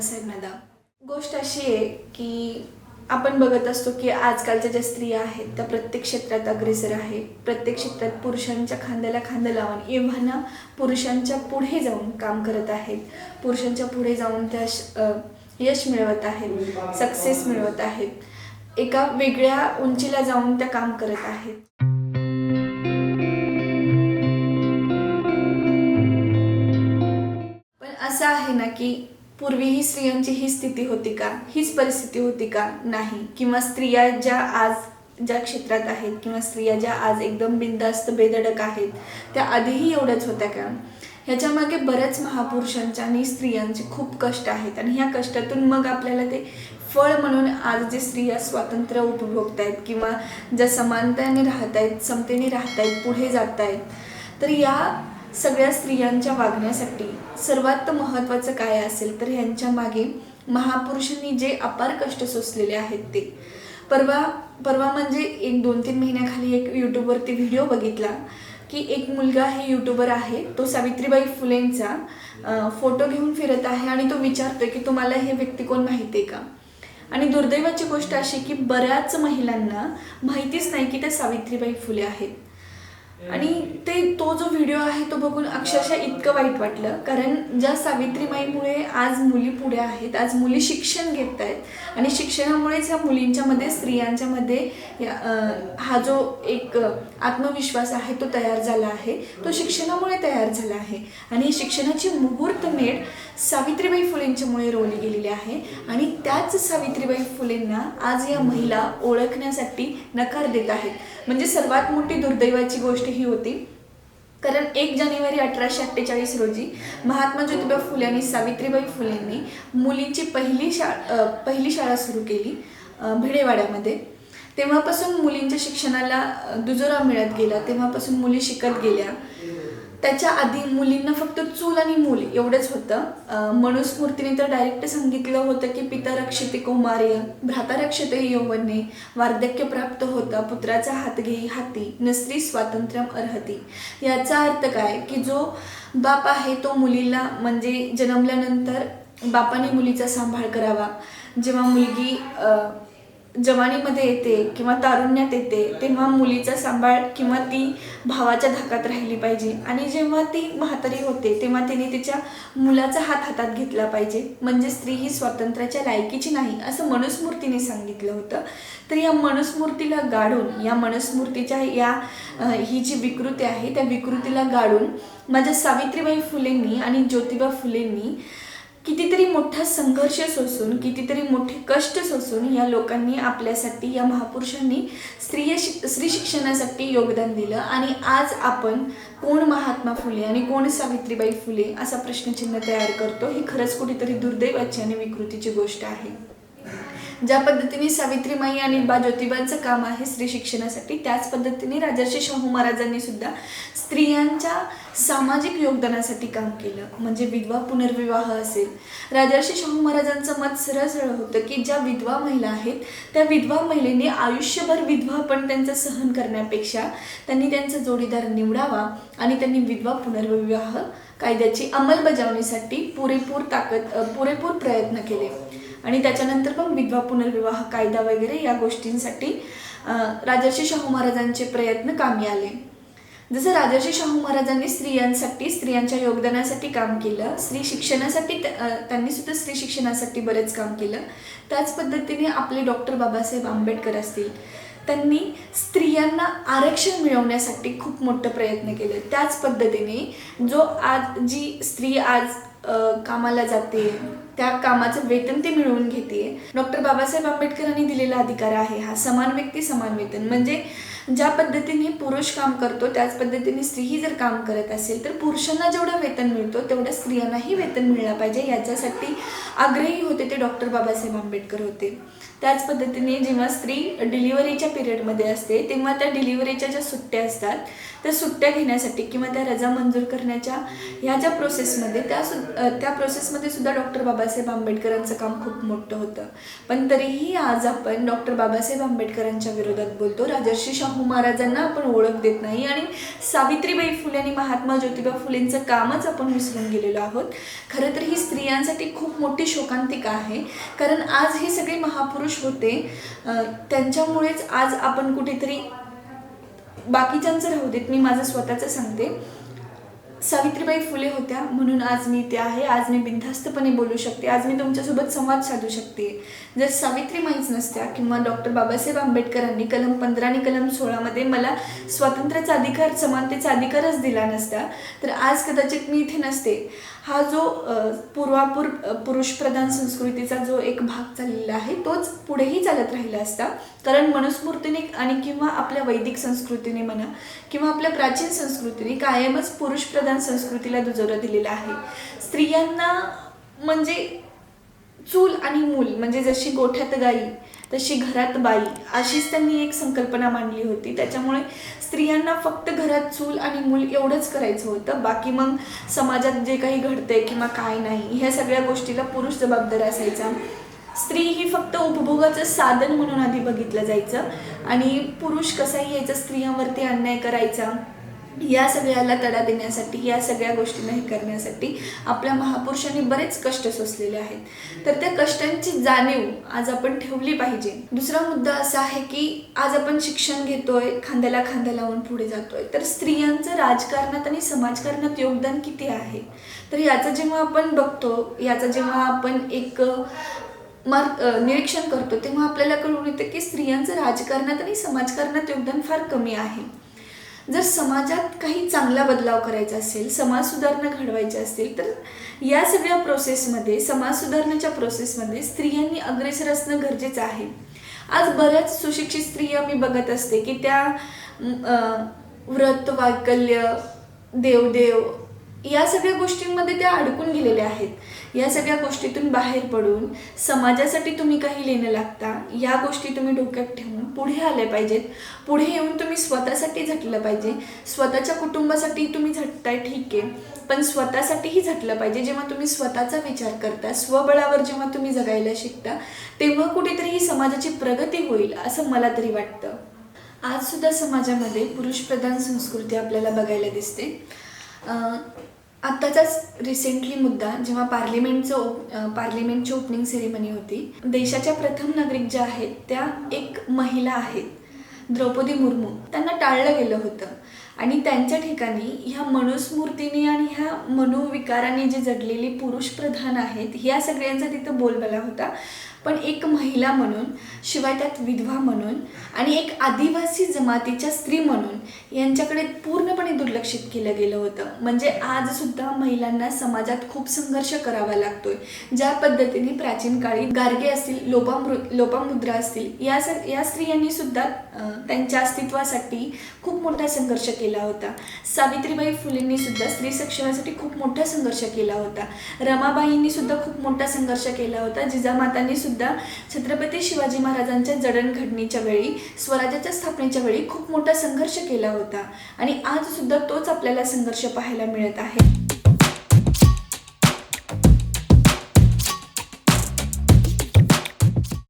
Babasaheb madam गोष्ट अशी आहे की आपण बघत असतो की आजकालच्या ज्या स्त्रिया आहेत त्या प्रत्येक क्षेत्रात अग्रेसर आहे. प्रत्येक क्षेत्रात पुरुषांच्या खांद्याला खांदा लावून एव्हाना पुरुषांच्या पुढे जाऊन काम करत आहेत. पुरुषांच्या पुढे जाऊन त्या यश मिळवत आहेत सक्सेस मिळवत आहेत. एका वेगळ्या उंचीला जाऊन त्या काम करत आहेत. पण असं आहे ना की पूर्वीही स्त्रियांची ही स्थिती होती का? हीच परिस्थिती होती का? नाही. किंवा स्त्रिया ज्या आज ज्या क्षेत्रात आहेत किंवा स्त्रिया ज्या आज एकदम बिंदास्त बेधडक आहेत त्या आधीही एवढ्याच होत्या का? ह्याच्यामागे बऱ्याच महापुरुषांच्या आणि स्त्रियांचे खूप कष्ट आहेत आणि ह्या कष्टातून मग आपल्याला ते फळ म्हणून आज जे स्त्रिया स्वातंत्र्य उपभोगत आहेत किंवा ज्या समानतेने राहत आहेत समतेने राहत आहेत पुढे जात आहेत तर या सगळ्या स्त्रियांच्या वागण्यासाठी सर्वात महत्त्वाचं काय असेल तर ह्यांच्या मागे महापुरुषांनी जे अपार कष्ट सोसलेले आहेत ते. परवा परवा म्हणजे एक दोन तीन महिन्याखाली एक यूट्यूबवरती व्हिडिओ बघितला की एक मुलगा हे यूट्यूबर आहे तो सावित्रीबाई फुलेंचा फोटो घेऊन फिरत आहे आणि तो विचारतोय की तुम्हाला हे व्यक्ती कोण माहिती आहे का? आणि दुर्दैवाची गोष्ट अशी की बऱ्याच महिलांना माहितीच नाही की त्या सावित्रीबाई फुले आहेत. आणि ते तो जो व्हिडिओ आहे तो बघून अक्षरशः इतकं वाईट वाटलं. कारण ज्या सावित्रीबाईमुळे आज मुली पुढे आहेत आज मुली शिक्षण घेत आहेत आणि शिक्षणामुळेच ह्या मुलींच्यामध्ये स्त्रियांच्यामध्ये हा जो एक आत्मविश्वास आहे तो तयार झाला आहे. तो शिक्षणामुळे तयार झाला आहे. आणि शिक्षणाची मुहूर्तमेढ सावित्रीबाई फुलेंच्यामुळे रोवली गेलेली आहे. आणि त्याच सावित्रीबाई फुलेंना आज या महिला ओळखण्यासाठी नकार देत आहेत. म्हणजे सर्वात मोठी दुर्दैवाची गोष्ट ही होती. कारण एक जानेवारी अठराशे अठ्ठेचाळीस रोजी महात्मा ज्योतिबा फुले आणि सावित्रीबाई फुलेंनी मुलींची पहिली शा पहिली शाळा सुरू केली भिडेवाड्यामध्ये. तेव्हापासून मुलींच्या शिक्षणाला दुजोरा मिळत गेला. तेव्हापासून मुली शिकत गेल्या. त्याच्या आधी मुलींना फक्त चूल आणि मूल एवढंच होतं. मनुस्मूर्तीने तर डायरेक्ट सांगितलं होतं की पिता रक्षिते कौमार्य भ्राता रक्षते यौवने वार्धक्य प्राप्त होता पुत्राचा हात घेई हाती नसरी स्वातंत्र्यम अर्हती. याचा अर्थ काय? की जो बाप आहे तो मुलीला म्हणजे जन्मल्यानंतर बापाने मुलीचा सांभाळ करावा. जेव्हा मुलगी जवानीमध्ये येते किंवा तारुण्यात येते तेव्हा मुलीचा सांभाळ किंवा ती भावाच्या धाकात राहिली पाहिजे. आणि जेव्हा ती म्हातारी होते तेव्हा तिने तिच्या मुलाचा हात हातात घेतला पाहिजे. म्हणजे स्त्री ही स्वातंत्र्याच्या लायकीची नाही असं मनुस्मृतीने सांगितलं होतं. तर या मनुस्मृतीला गाडून या मनुस्मृतीच्या या ही जी विकृती आहे त्या विकृतीला गाडून माझ्या सावित्रीबाई फुलेंनी आणि ज्योतिबा फुलेंनी कितीतरी मोठा संघर्ष सोसून कितीतरी मोठे कष्ट सोसून या लोकांनी आपल्यासाठी या महापुरुषांनी स्त्रिय शिक स्त्री शिक्षणासाठी योगदान दिलं. आणि आज आपण कोण महात्मा फुले आणि कोण सावित्रीबाई फुले असा प्रश्नचिन्ह तयार करतो ही खरंच कुठेतरी दुर्दैवाची आणि विकृतीची गोष्ट आहे. ज्या पद्धतीने सावित्रीमाई आणि बा ज्योतिबांचं काम आहे स्त्री शिक्षणासाठी त्याच पद्धतीने राजर्षी शाहू महाराजांनी सुद्धा स्त्रियांच्या सामाजिक योगदानासाठी काम केलं. म्हणजे विधवा पुनर्विवाह असेल. राजर्षी शाहू महाराजांचं मत सरळ सरळ होतं की ज्या विधवा महिला आहेत त्या विधवा महिलेने आयुष्यभर विधवा पण त्यांचं सहन करण्यापेक्षा त्यांनी त्यांचा जोडीदार निवडावा आणि त्यांनी विधवा पुनर्विवाह कायद्याची अंमलबजावणीसाठी पुरेपूर ताकद पुरेपूर प्रयत्न केले. आणि त्याच्यानंतर मग विधवा पुनर्विवाह कायदा वगैरे या गोष्टींसाठी राजर्षी शाहू महाराजांचे प्रयत्न कामी आले. जसं राजर्षी शाहू महाराजांनी स्त्रियांसाठी स्त्रियांच्या योगदानासाठी काम केलं स्त्री शिक्षणासाठी त्यांनी सुद्धा स्त्री शिक्षणासाठी बरेच काम केलं. त्याच पद्धतीने आपले डॉक्टर बाबासाहेब आंबेडकर असतील त्यांनी स्त्रियांना आरक्षण मिळवण्यासाठी खूप मोठं प्रयत्न केले. त्याच पद्धतीने जो आज जी स्त्री आज कामाला जाते. त्या कामाचं वेतन ते मिळवून घेते. डॉक्टर बाबासाहेब आंबेडकरांनी दिलेला अधिकार आहे हा समान व्यक्ती समान वेतन. म्हणजे ज्या पद्धतीने पुरुष काम करतो त्याच पद्धतीने स्त्रीही जर काम करत असेल तर पुरुषांना जेवढं वेतन मिळतो तेवढं स्त्रियांनाही वेतन मिळलं पाहिजे. याच्यासाठी आग्रही होते ते डॉक्टर बाबासाहेब आंबेडकर होते. त्याच पद्धतीने जेव्हा स्त्री डिलिव्हरीच्या पिरियडमध्ये असते तेव्हा त्या डिलिव्हरीच्या ज्या सुट्ट्या असतात त्या सुट्ट्या घेण्यासाठी किंवा त्या रजा मंजूर करण्याच्या ह्या ज्या प्रोसेसमध्ये त्या सु त्या प्रोसेसमध्ये सुद्धा डॉक्टर बाबासाहेब आंबेडकरांचं काम खूप मोठं होतं. पण तरीही आज आपण डॉक्टर बाबासाहेब आंबेडकरांच्या विरोधात बोलतो. राजर्षी शाहू महाराजांना आपण ओळख देत नाही आणि सावित्रीबाई फुले आणि महात्मा ज्योतिबा फुलेंचं कामच आपण विसरून गेलेलो आहोत. खरं तर ही स्त्रियांसाठी खूप मोठी शोकांतिका आहे. कारण आज हे सगळे महापुरुष होते. त्यांच्यामुळेच आज आपण कुठेतरी बाकीच्यांचं राहू देत. मी माझं स्वतःचं सांगते. सावित्रीबाई फुले होत्या म्हणून आज मी इथे आहे. आज मी बिनधास्तपणे बोलू शकते. आज मी तुमच्यासोबत संवाद साधू शकते. जर सावित्रीमाईच नसत्या किंवा डॉक्टर बाबासाहेब आंबेडकरांनी कलम पंधरा आणि कलम सोळामध्ये मला स्वातंत्र्याचा अधिकार समानतेचा अधिकारच दिला नसता तर आज कदाचित मी इथे नसते. हा जो पूर्वापूर पुरुषप्रधान संस्कृतीचा जो एक भाग चाललेला आहे तोच पुढेही चालत राहिला असता. कारण मनुस्मृतीने आणि किंवा आपल्या वैदिक संस्कृतीने म्हणा किंवा आपल्या प्राचीन संस्कृतीने कायमच पुरुषप्रधान संस्कृतीला दुजोरा दिलेला आहे. स्त्रियांना म्हणजे चूल आणि मूल म्हणजे जशी गोठ्यात गाई तशी घरात बाई अशीच त्यांनी एक संकल्पना मांडली होती. त्याच्यामुळे स्त्रियांना फक्त घरात चूल आणि मूल एवढंच करायचं होतं. बाकी मग समाजात जे काही घडतंय किंवा काय नाही ह्या सगळ्या गोष्टीला पुरुष जबाबदार असायचा. स्त्री ही फक्त उपभोगाचं साधन म्हणून आधी बघितलं जायचं. आणि पुरुष कसाही यायचा स्त्रियांवरती अन्याय करायचा. या सगळ्याला तडा देण्यासाठी या सगळ्या गोष्टींना हे करण्यासाठी आपल्या महापुरुषांनी बरेच कष्ट सोसलेले आहेत. तर त्या कष्टांची जाणीव आज आपण ठेवली पाहिजे. दुसरा मुद्दा असा आहे की आज आपण शिक्षण घेतोय खांद्याला खांदा लावून पुढे जातोय. तर स्त्रियांचं राजकारणात आणि समाजकारणात योगदान किती आहे? तर याचं जेव्हा आपण बघतो याचं जेव्हा आपण एक मार्क निरीक्षण करतो तेव्हा आपल्याला कळून येतं की स्त्रियांचं राजकारणात आणि समाजकारणात योगदान फार कमी आहे. जर समाजात काही चांगला बदलाव करायचा असेल समाज सुधारणा घडवायची असतील तर या सगळ्या प्रोसेसमध्ये समाज सुधारण्याच्या प्रोसेसमध्ये स्त्रियांनी अग्रेसर असणं गरजेचं आहे. आज बऱ्याच सुशिक्षित स्त्रिया मी बघत असते की त्या व्रत वाकल्य देवदेव या सगळ्या गोष्टींमध्ये त्या अडकून गेलेल्या आहेत. या सगळ्या गोष्टीतून बाहेर पडून समाजासाठी तुम्ही काही लेणं लागता या गोष्टी तुम्ही डोक्यात ठेवून पुढे आले पाहिजेत. पुढे येऊन तुम्ही स्वतःसाठी झटलं पाहिजे. स्वतःच्या कुटुंबासाठी तुम्ही झटताय ठीक आहे पण स्वतःसाठीही झटलं पाहिजे. जेव्हा तुम्ही स्वतःचा विचार करता स्वबळावर जेव्हा तुम्ही जगायला शिकता तेव्हा कुठेतरी ही समाजाची प्रगती होईल असं मला तरी वाटतं. आजसुद्धा समाजामध्ये पुरुषप्रधान संस्कृती आपल्याला बघायला दिसते. आत्ताचाच रिसेंटली मुद्दा जेव्हा पार्लिमेंटचं पार्लिमेंटची ओपनिंग सेरेमनी होती देशाच्या प्रथम नागरिक ज्या आहेत त्या एक महिला आहेत द्रौपदी मुर्मू. त्यांना टाळलं गेलं होतं. आणि त्यांच्या ठिकाणी ह्या मनुस्मृतीने आणि ह्या मनोविकाराने जे जडलेली पुरुषप्रधान आहेत ह्या सगळ्यांचा तिथं बोलबाला होता. पण एक महिला म्हणून शिवाय त्यात विधवा म्हणून आणि एक आदिवासी जमातीच्या स्त्री म्हणून यांच्याकडे पूर्णपणे दुर्लक्षित केलं गेलं होतं. म्हणजे आज सुद्धा महिलांना समाजात खूप संघर्ष करावा लागतोय. ज्या पद्धतीने प्राचीन काळी गार्गे असतील लोपामृ लोपामुद्रा असतील या स या स्त्रियांनी सुद्धा त्यांच्या अस्तित्वासाठी खूप मोठा संघर्ष केला. होता. सावित्रीबाई फुलेंनी सुद्धा स्त्री सक्षमासाठी खूप मोठा संघर्ष केला होता. रमाबाईंनी सुद्धा खूप मोठा संघर्ष केला होता. जिजामातांनी सुद्धा छत्रपती शिवाजी महाराजांच्या जडणघडणीच्या वेळी स्वराज्याच्या स्थापनेच्या वेळी खूप मोठा संघर्ष केला होता. आणि आज सुद्धा तोच आपल्याला संघर्ष पाहायला मिळत आहे.